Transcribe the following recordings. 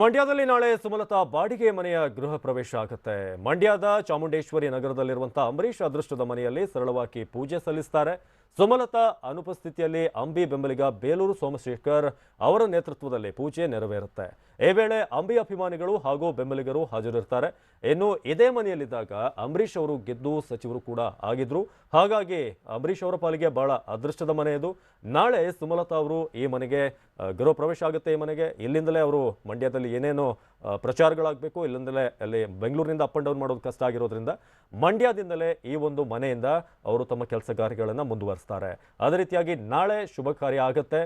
ಮಂಡ್ಯದಲ್ಲಿ ನಾಳೆ ಸುಮಲತಾ ಬಾಡಿಗೆ ಮನೆಯ ಗೃಹ ಪ್ರವೇಶ ಆಗುತ್ತೆ. ಮಂಡ್ಯದ ಚಾಮುಂಡೇಶ್ವರಿ ನಗರದಲ್ಲಿರುವಂತಹ ಅಂಬರೀಷ್ ಅದೃಷ್ಟದ ಮನೆಯಲ್ಲಿ ಸರಳವಾಗಿ ಪೂಜೆ ಸಲ್ಲಿಸ್ತಾರೆ. ಸುಮಲತಾ ಅನುಪಸ್ಥಿತಿಯಲ್ಲಿ ಅಂಬಿ ಬೆಂಬಲಿಗ ಬೇಲೂರು ಸೋಮಶೇಖರ್ ಅವರ ನೇತೃತ್ವದಲ್ಲಿ ಪೂಜೆ ನೆರವೇರುತ್ತೆ. ಈ ವೇಳೆ ಅಂಬಿ ಅಭಿಮಾನಿಗಳು ಹಾಗೂ ಬೆಂಬಲಿಗರು ಹಾಜರಿರ್ತಾರೆ. ಇನ್ನು ಇದೇ ಮನೆಯಲ್ಲಿದ್ದಾಗ ಅಂಬರೀಷ್ ಅವರು ಗೆದ್ದು ಸಚಿವರು ಕೂಡ ಆಗಿದ್ರು. ಹಾಗಾಗಿ ಅಂಬರೀಷ್ ಅವರ ಪಾಲಿಗೆ ಬಹಳ ಅದೃಷ್ಟದ ಮನೆ ಇದು. ನಾಳೆ ಸುಮಲತಾ ಅವರು ಈ ಮನೆಗೆ ಗೃಹ ಪ್ರವೇಶ ಆಗುತ್ತೆ ಈ ಮನೆಗೆ. ಇಲ್ಲಿಂದಲೇ ಅವರು ಮಂಡ್ಯದಲ್ಲಿ ಏನೇನು ಪ್ರಚಾರಗಳಾಗಬೇಕು. ಇಲ್ಲಿಂದಲೇ ಅಲ್ಲಿ ಬೆಂಗಳೂರಿನಿಂದ ಅಪ್ ಅಂಡ್ ಡೌನ್ ಮಾಡೋದು ಕಷ್ಟ ಆಗಿರೋದ್ರಿಂದ ಮಂಡ್ಯದಿಂದಲೇ ಈ ಒಂದು ಮನೆಯಿಂದ ಅವರು ತಮ್ಮ ಕೆಲಸ ಕಾರ್ಯಗಳನ್ನು ಮುಂದುವರಿಸ್ತಾರೆ ಅದೇ ರೀತಿಯಾಗಿ ನಾಳೆ ಶುಭ ಕಾರ್ಯ ಆಗುತ್ತೆ.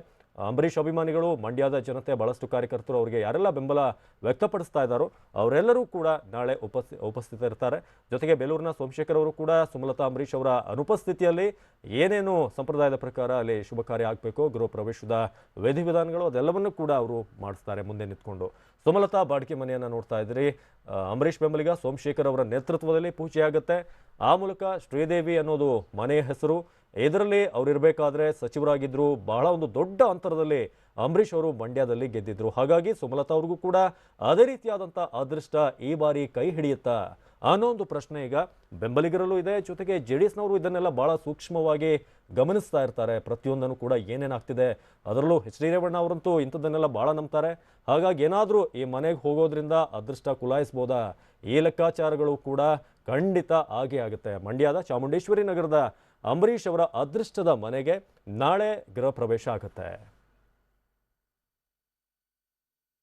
ಅಂಬರೀಷ್ ಅಭಿಮಾನಿಗಳು, ಮಂಡ್ಯದ ಜನತೆ ಬಹಳಷ್ಟು ಕಾರ್ಯಕರ್ತರು ಅವರಿಗೆ ಯಾರೆಲ್ಲ ಬೆಂಬಲ ವ್ಯಕ್ತಪಡಿಸ್ತಾ ಇದ್ದಾರೋ ಅವರೆಲ್ಲರೂ ಕೂಡ ನಾಳೆ ಉಪಸ್ಥಿ, ಉಪಸ್ಥಿತರಿರ್ತಾರೆ. ಜೊತೆಗೆ ಬೇಲೂರಿನ ಸೋಮಶೇಖರ್ ಅವರು ಕೂಡ ಸುಮಲತಾ ಅಂಬರೀಷ್ ಅವರ ಅನುಪಸ್ಥಿತಿಯಲ್ಲಿ ಏನೇನು ಸಂಪ್ರದಾಯದ ಪ್ರಕಾರ ಅಲ್ಲಿ ಶುಭ ಕಾರ್ಯ ಆಗಬೇಕು ಗೃಹ ಪ್ರವೇಶದ ವಿಧಿವಿಧಾನಗಳು ಅದೆಲ್ಲವನ್ನೂ ಕೂಡ ಅವರು ಮಾಡಿಸ್ತಾರೆ ಮುಂದೆ ನಿಂತ್ಕೊಂಡು. ಸುಮಲತಾ ಬಾಡಿಗೆ ಮನೆಯನ್ನು ನೋಡ್ತಾ ಇದ್ರಿ ಅಂಬರೀಷ್ ಬೆಂಬಲಿಗ ಸೋಮಶೇಖರ್ ಅವರ ನೇತೃತ್ವದಲ್ಲಿ ಪೂಜೆ ಆಗುತ್ತೆ ಆ ಮೂಲಕ ಶ್ರೀದೇವಿ ಅನ್ನೋದು ಮನೆಯ ಹೆಸರು. ಇದರಲ್ಲಿ ಅವರಿರಬೇಕಾದ್ರೆ ಸಚಿವರಾಗಿದ್ದರು ಬಹಳ ಒಂದು ದೊಡ್ಡ ಅಂತರದಲ್ಲಿ ಅಂಬರೀಷ್ ಅವರು ಮಂಡ್ಯದಲ್ಲಿ ಗೆದ್ದಿದ್ರು. ಹಾಗಾಗಿ ಸುಮಲತಾ ಅವ್ರಿಗೂ ಕೂಡ ಅದೇ ರೀತಿಯಾದಂಥ ಅದೃಷ್ಟ ಈ ಬಾರಿ ಕೈ ಹಿಡಿಯುತ್ತಾ? ಅನ್ನೋ ಒಂದು ಪ್ರಶ್ನೆ ಈಗ ಬೆಂಬಲಿಗರಲ್ಲೂ ಇದೆ. ಜೊತೆಗೆ ಜೆ ಡಿ ಇದನ್ನೆಲ್ಲ ಬಹಳ ಸೂಕ್ಷ್ಮವಾಗಿ ಗಮನಿಸ್ತಾ ಇರ್ತಾರೆ. ಪ್ರತಿಯೊಂದನ್ನು ಕೂಡ ಏನೇನಾಗ್ತಿದೆ ಅದರಲ್ಲೂ ಎಚ್ ಡಿ ರೇವಣ್ಣ ಅವರಂತೂ ಇಂಥದ್ದನ್ನೆಲ್ಲ ಭಾಳ ನಂಬ್ತಾರೆ. ಹಾಗಾಗಿ ಏನಾದರೂ ಈ ಮನೆಗೆ ಹೋಗೋದ್ರಿಂದ ಅದೃಷ್ಟ ಕುಲಾಯಿಸ್ಬೋದಾ? ಈ ಲೆಕ್ಕಾಚಾರಗಳು ಕೂಡ ಖಂಡಿತ ಆಗೇ ಆಗುತ್ತೆ. ಮಂಡ್ಯದ ಚಾಮುಂಡೇಶ್ವರಿ ನಗರದ ಅಂಬರೀಷ್ ಅವರ ಅದೃಷ್ಟದ ಮನೆಗೆ ನಾಳೆ ಗೃಹ ಪ್ರವೇಶ ಆಗುತ್ತೆ.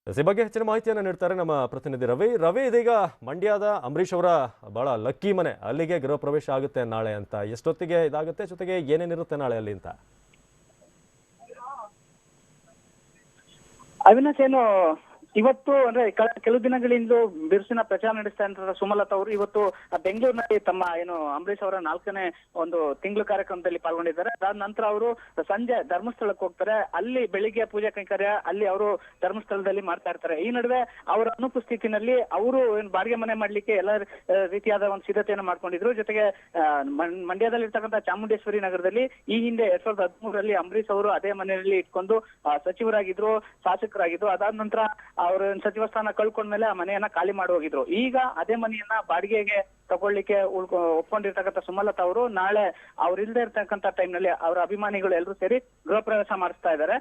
ಈ ಬಗ್ಗೆ ಹೆಚ್ಚಿನ ಮಾಹಿತಿಯನ್ನು ನೀಡ್ತಾರೆ ನಮ್ಮ ಪ್ರತಿನಿಧಿ ರವಿ. ರವಿ, ಇದೀಗ ಮಂಡ್ಯದ ಅಂಬರೀಷ್ ಅವರ ಬಹಳ ಲಕ್ಕಿ ಮನೆ, ಅಲ್ಲಿಗೆ ಗೃಹ ಪ್ರವೇಶ ಆಗುತ್ತೆ ನಾಳೆ ಅಂತ. ಎಷ್ಟೊತ್ತಿಗೆ ಇದಾಗುತ್ತೆ, ಜೊತೆಗೆ ಏನೇನಿರುತ್ತೆ ನಾಳೆ ಅಲ್ಲಿ ಅಂತ? ಅವಿನಾಶ್, ಏನು ಇವತ್ತು ಅಂದ್ರೆ ಕೆಲವು ದಿನಗಳಿಂದ ಬಿರುಸಿನ ಪ್ರಚಾರ ನಡೆಸ್ತಾ ಇದ್ದಾರೆ ಸುಮಲತಾ ಅವರು ಇವತ್ತು ಬೆಂಗಳೂರಿನಲ್ಲಿ ತಮ್ಮ ಏನು ಅಂಬರೀಶ್ ಅವರ ನಾಲ್ಕನೇ ಒಂದು ತಿಂಗಳು ಕಾರ್ಯಕ್ರಮದಲ್ಲಿ ಪಾಲ್ಗೊಂಡಿದ್ದಾರೆ. ಅದಾದ ನಂತರ ಅವರು ಸಂಜೆ ಧರ್ಮಸ್ಥಳಕ್ಕೆ ಹೋಗ್ತಾರೆ. ಅಲ್ಲಿ ಬೆಳಿಗ್ಗೆ ಪೂಜಾ ಕೈಂಕರ್ಯ, ಅಲ್ಲಿ ಅವರು ಧರ್ಮಸ್ಥಳದಲ್ಲಿ ಮಾಡ್ತಾ ಇರ್ತಾರೆ. ಈ ನಡುವೆ ಅವರ ಅನುಪಸ್ಥಿತಿನಲ್ಲಿ ಅವರು ಏನು ಬಾಡಿಗೆ ಮನೆ ಮಾಡ್ಲಿಕ್ಕೆ ಎಲ್ಲ ರೀತಿಯಾದ ಒಂದು ಸಿದ್ಧತೆಯನ್ನು ಮಾಡ್ಕೊಂಡಿದ್ರು. ಜೊತೆಗೆ ಮಂಡ್ಯದಲ್ಲಿ ಇರ್ತಕ್ಕಂಥ ಚಾಮುಂಡೇಶ್ವರಿ ನಗರದಲ್ಲಿ ಈ ಹಿಂದೆ ಎರಡ್ ಸಾವಿರದ ಹದಿಮೂರರಲ್ಲಿ ಅಂಬರೀಷ್ ಅವರು ಅದೇ ಮನೆಯಲ್ಲಿ ಇಟ್ಕೊಂಡು ಸಚಿವರಾಗಿದ್ರು, ಶಾಸಕರಾಗಿದ್ರು. ಅದಾದ ನಂತರ ಅವರು ಸಚಿವ ಸ್ಥಾನ ಕಳ್ಕೊಂಡ್ಮೇಲೆ ಆ ಮನೆಯನ್ನ ಖಾಲಿ ಮಾಡಿ ಹೋಗಿದ್ರು. ಈಗ ಅದೇ ಮನೆಯನ್ನ ಬಾಡಿಗೆಗೆ ತಗೊಳ್ಳಿಕ್ಕೆ ಉಳ್ಕೊ, ಒಪ್ಕೊಂಡಿರ್ತಕ್ಕಂಥ ಸುಮಲತಾ ಅವರು ನಾಳೆ ಅವರಿಲ್ದೇ ಇರ್ತಕ್ಕಂಥ ಟೈಮ್ನಲ್ಲಿ ಅವರ ಅಭಿಮಾನಿಗಳು ಎಲ್ಲರೂ ಸೇರಿ ಗೃಹ ಪ್ರವೇಶ ಮಾಡಿಸ್ತಾ ಇದ್ದಾರೆ.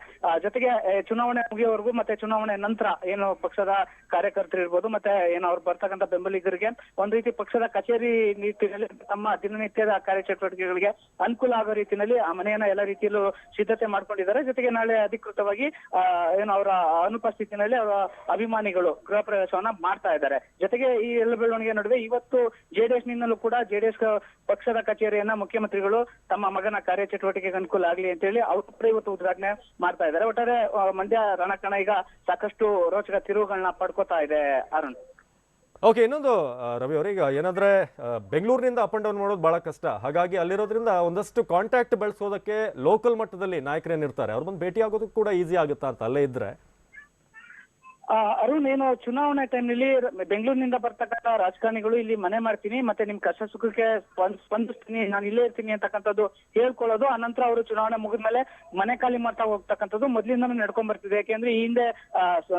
ಜೊತೆಗೆ ಚುನಾವಣೆ ಮುಗಿಯೋವರೆಗೂ ಮತ್ತೆ ಚುನಾವಣೆ ನಂತರ ಏನು ಪಕ್ಷದ ಕಾರ್ಯಕರ್ತರು ಇರ್ಬೋದು, ಮತ್ತೆ ಏನು ಅವ್ರು ಬರ್ತಕ್ಕಂಥ ಬೆಂಬಲಿಗರಿಗೆ ಒಂದ್ ರೀತಿ ಪಕ್ಷದ ಕಚೇರಿ ನಿಟ್ಟಿನಲ್ಲಿ ತಮ್ಮ ದಿನನಿತ್ಯದ ಕಾರ್ಯಚಟುವಟಿಕೆಗಳಿಗೆ ಅನುಕೂಲ ಆಗೋ ರೀತಿಯಲ್ಲಿ ಆ ಮನೆಯನ್ನ ಎಲ್ಲ ರೀತಿಯಲ್ಲೂ ಸಿದ್ಧತೆ ಮಾಡ್ಕೊಂಡಿದ್ದಾರೆ. ಜೊತೆಗೆ ನಾಳೆ ಅಧಿಕೃತವಾಗಿ ಏನು ಅವರ ಅನುಪಸ್ಥಿತಿನಲ್ಲಿ ಅವರ ಅಭಿಮಾನಿಗಳು ಗೃಹ ಪ್ರವೇಶವನ್ನ ಮಾಡ್ತಾ ಇದ್ದಾರೆ. ಜೊತೆಗೆ ಈ ಎಲ್ಲ ಬೆಳವಣಿಗೆ ನಡುವೆ ಇವತ್ತು ಜೆಡಿಎಸ್ ನಿಂದಲೂ ಕೂಡ ಜೆಡಿಎಸ್ ಪಕ್ಷದ ಕಚೇರಿಯನ್ನ ಮುಖ್ಯಮಂತ್ರಿಗಳು ತಮ್ಮ ಮಗನ ಕಾರ್ಯಚಟುವಟಿಕೆಗೆ ಅನುಕೂಲ ಆಗಲಿ ಅಂತ ಹೇಳಿ ಅವರು ಇವತ್ತು ಉದ್ಘಾಟನೆ ಮಾಡ್ತಾ ಇದ್ದಾರೆ. ಒಟ್ಟಾರೆ ಮಂಡ್ಯ ರಣಕಣ ಈಗ ಸಾಕಷ್ಟು ರೋಚಕ ತಿರುವುಗಳನ್ನ ಪಡ್ಕೋತಾ ಇದೆ, ಅರುಣ್. ಓಕೆ ಇನ್ನೊಂದು ರವಿ ಅವರು, ಈಗ ಏನಂದ್ರೆ ಬೆಂಗಳೂರಿನಿಂದ ಅಪ್ ಅಂಡ್ ಡೌನ್ ಮಾಡೋದು ಬಹಳ ಕಷ್ಟ. ಹಾಗಾಗಿ ಅಲ್ಲಿರೋದ್ರಿಂದ ಒಂದಷ್ಟು ಕಾಂಟ್ಯಾಕ್ಟ್ ಬೆಳೆಸೋದಕ್ಕೆ ಲೋಕಲ್ ಮಟ್ಟದಲ್ಲಿ ನಾಯಕರೇನಿರ್ತಾರೆ ಅವ್ರು ಬಂದು ಭೇಟಿ ಆಗೋದಕ್ಕೆ ಕೂಡ ಈಸಿ ಆಗುತ್ತಾ ಅಂತ ಅಲ್ಲೇ ಇದ್ರೆ. ಅರುಣ್, ಏನು ಚುನಾವಣೆ ಟೈಮ್ನಲ್ಲಿ ಬೆಂಗಳೂರಿನಿಂದ ಬರ್ತಕ್ಕಂತ ರಾಜಕಾರಣಿಗಳು ಇಲ್ಲಿ ಮನೆ ಮಾಡ್ತೀನಿ, ಮತ್ತೆ ನಿಮ್ ಕಷ್ಟ ಸುಖಕ್ಕೆ ಸ್ಪಂದ್- ಸ್ಪಂದಿಸ್ತೀನಿ, ನಾನು ಇಲ್ಲೇ ಇರ್ತೀನಿ ಅಂತಕ್ಕಂಥದ್ದು ಹೇಳ್ಕೊಳ್ಳೋದು. ಅನಂತರ ಅವರು ಚುನಾವಣೆ ಮುಗಿದ್ಮೇಲೆ ಮನೆ ಖಾಲಿ ಮಾಡ್ತಾ ಹೋಗ್ತಕ್ಕಂಥದ್ದು ಮೊದಲಿಂದನೂ ನಡ್ಕೊಂಡ್ ಬರ್ತಿದೆ ಯಾಕೆಂದ್ರೆ ಈ ಹಿಂದೆ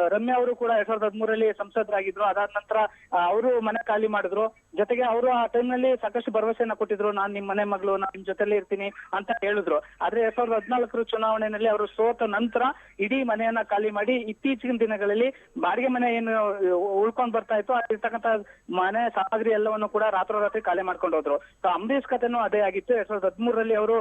ರಮ್ಯಾ ಅವರು ಕೂಡ ಎರಡ್ ಸಾವಿರದ ಹದಿಮೂರಲ್ಲಿ ಸಂಸದರಾಗಿದ್ರು. ಅದಾದ ನಂತರ ಅವರು ಮನೆ ಖಾಲಿ ಮಾಡಿದ್ರು. ಜೊತೆಗೆ ಅವರು ಆ ಟೈಮ್ನಲ್ಲಿ ಸಾಕಷ್ಟು ಭರವಸೆಯನ್ನ ಕೊಟ್ಟಿದ್ರು. ನಾನ್ ನಿಮ್ ಮನೆ ಮಗಳು, ನಾನು ನಿಮ್ ಜೊತೆಲೇ ಇರ್ತೀನಿ ಅಂತ ಹೇಳಿದ್ರು. ಆದ್ರೆ ಎರಡ್ ಸಾವಿರದ ಹದಿನಾಲ್ಕರ ಚುನಾವಣೆಯಲ್ಲಿ ಅವರು ಸೋತ ನಂತರ ಇಡೀ ಮನೆಯನ್ನ ಖಾಲಿ ಮಾಡಿ ಇತ್ತೀಚಿನ ದಿನಗಳಲ್ಲಿ ಬಾಡಿಗೆ ಮನೆ ಏನು ಉಳ್ಕೊಂಡ್ ಬರ್ತಾ ಇತ್ತು ಅಲ್ಲಿರ್ತಕ್ಕಂತ ಮನೆ ಸಾಮಗ್ರಿ ಎಲ್ಲವನ್ನು ಕೂಡ ರಾತ್ರೋರಾತ್ರಿ ಖಾಲಿ ಮಾಡ್ಕೊಂಡು ಹೋದ್ರು. ಸೊ ಅಂಬರೀಷ್ ಕಥೆನೂ ಅದೇ ಆಗಿತ್ತು. ಎರಡ್ ಸಾವಿರದ ಹದಿಮೂರರಲ್ಲಿ ಅವರು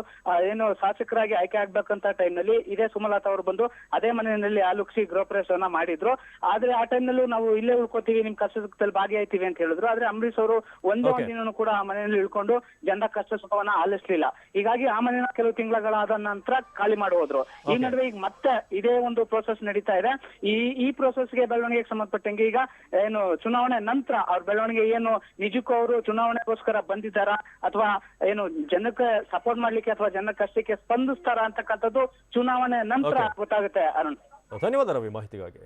ಏನು ಶಾಸಕರಾಗಿ ಆಯ್ಕೆ ಆಗ್ಬೇಕಂತ ಟೈಮ್ನಲ್ಲಿ ಇದೇ ಸುಮಲತಾ ಅವರು ಬಂದು ಅದೇ ಮನೆಯಲ್ಲಿ ಆಲುಕ್ಸಿ ಗೃಹ ಪ್ರವೇಶವನ್ನ ಮಾಡಿದ್ರು. ಆದ್ರೆ ಆ ಟೈಮ್ನಲ್ಲೂ ನಾವು ಇಲ್ಲೇ ಉಳ್ಕೋತೀವಿ ನಿಮ್ ಕಷ್ಟ ಸುಖದಲ್ಲಿ ಭಾಗಿಯಾಯ್ತೀವಿ ಅಂತ ಹೇಳಿದ್ರು. ಆದ್ರೆ ಅಂಬರೀಶ್ ಅವರು ಒಂದೇ. ದಿನನೂ ಕೂಡ ಆ ಮನೆಯಲ್ಲಿ ಇಳ್ಕೊಂಡು ಜನರ ಕಷ್ಟ ಸುಖವನ್ನ ಆಲಿಸ್ಲಿಲ್ಲ. ಹೀಗಾಗಿ ಆ ಮನೆನ ಕೆಲವು ತಿಂಗಳಾದ ನಂತರ ಖಾಲಿ ಮಾಡಿ ಹೋದ್ರು. ಈ ನಡುವೆ ಈಗ ಮತ್ತೆ ಇದೇ ಒಂದು ಪ್ರೋಸೆಸ್ ನಡೀತಾ ಇದೆ. ಈ ಈ ಪ್ರೋಸೆಸ್ಗೆ ಬೆಳವಣಿಗೆಗೆ ಸಂಬಂಧಪಟ್ಟಂಗೆ ಈಗ ಏನು ಚುನಾವಣೆ ನಂತರ ಅವ್ರ ಬೆಳವಣಿಗೆ ಏನು ನಿಜಕ್ಕೂ ಅವರು ಚುನಾವಣೆಗೋಸ್ಕರ ಬಂದಿದ್ದಾರಾ ಅಥವಾ ಏನು ಜನಕ್ಕೆ ಸಪೋರ್ಟ್ ಮಾಡ್ಲಿಕ್ಕೆ ಅಥವಾ ಜನ ಕಷ್ಟಕ್ಕೆ ಸ್ಪಂದಿಸ್ತಾರಾ ಅಂತಕ್ಕಂಥದ್ದು ಚುನಾವಣೆ ನಂತರ ಗೊತ್ತಾಗುತ್ತೆ ಅರುಣ್. ಧನ್ಯವಾದ ರವಿ ಮಾಹಿತಿಗಾಗಿ.